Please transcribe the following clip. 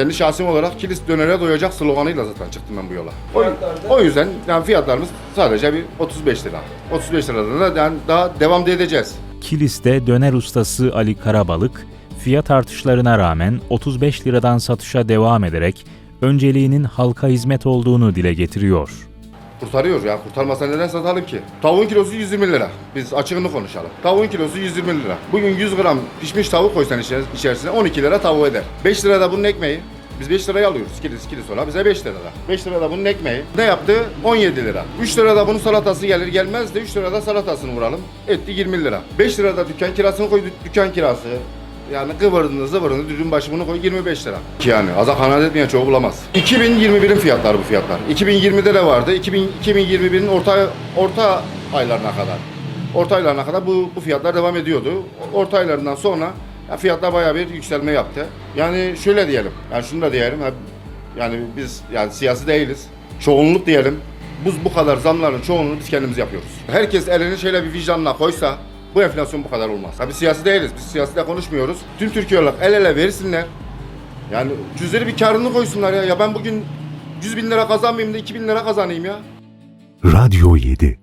kendi şahsım olarak kilis dönere doyacak sloganıyla zaten çıktım ben bu yola. O, o yüzden yani fiyatlarımız sadece bir 35 lira. 35 liradan da yani daha devam edeceğiz. Kilis'te döner ustası Ali Karabalık, fiyat artışlarına rağmen 35 liradan satışa devam ederek önceliğinin halka hizmet olduğunu dile getiriyor. Kurtarıyor ya. Kurtarmasa neden satalım ki? Tavuğun kilosu 120 lira. Biz açığını konuşalım. Tavuğun kilosu 120 lira. Bugün 100 gram pişmiş tavuk koysan içer- içerisine 12 lira tavuğu eder. 5 lira da bunun ekmeği. Biz 5 liraya alıyoruz. Kilis kilis ola bize 5 lira. 5 lira da bunun ekmeği. Ne yaptı? 17 lira. 3 lira da bunun salatası gelir gelmez de 3 lira da salatasını vuralım. Etti 20 lira. 5 lira da dükkan kirasını koy dük- dükkan kirası. Yani kıvırını zıvırını düdüğün başı koy 25 lira. Yani aza kanaat etmeyen çoğu bulamaz. 2021'in fiyatları bu fiyatlar. 2020'de de vardı. 2000, 2021'in orta orta aylarına kadar. Orta aylarına kadar bu, bu fiyatlar devam ediyordu. Orta aylarından sonra ya fiyatlar bayağı bir yükselme yaptı. Yani şöyle diyelim. Yani şunu da diyelim. Yani biz yani siyasi değiliz. Çoğunluk diyelim. Bu, bu kadar zamların çoğunluğunu biz kendimiz yapıyoruz. Herkes elini şöyle bir vicdanla koysa bu enflasyon bu kadar olmaz. Tabii siyasi değiliz. Biz siyasete konuşmuyoruz. Tüm Türkiye olarak el ele verirsinler. Yani cüzleri bir karını koysunlar ya. Ya ben bugün 100 bin lira kazanmayayım da 2 bin lira kazanayım ya. Radyo 7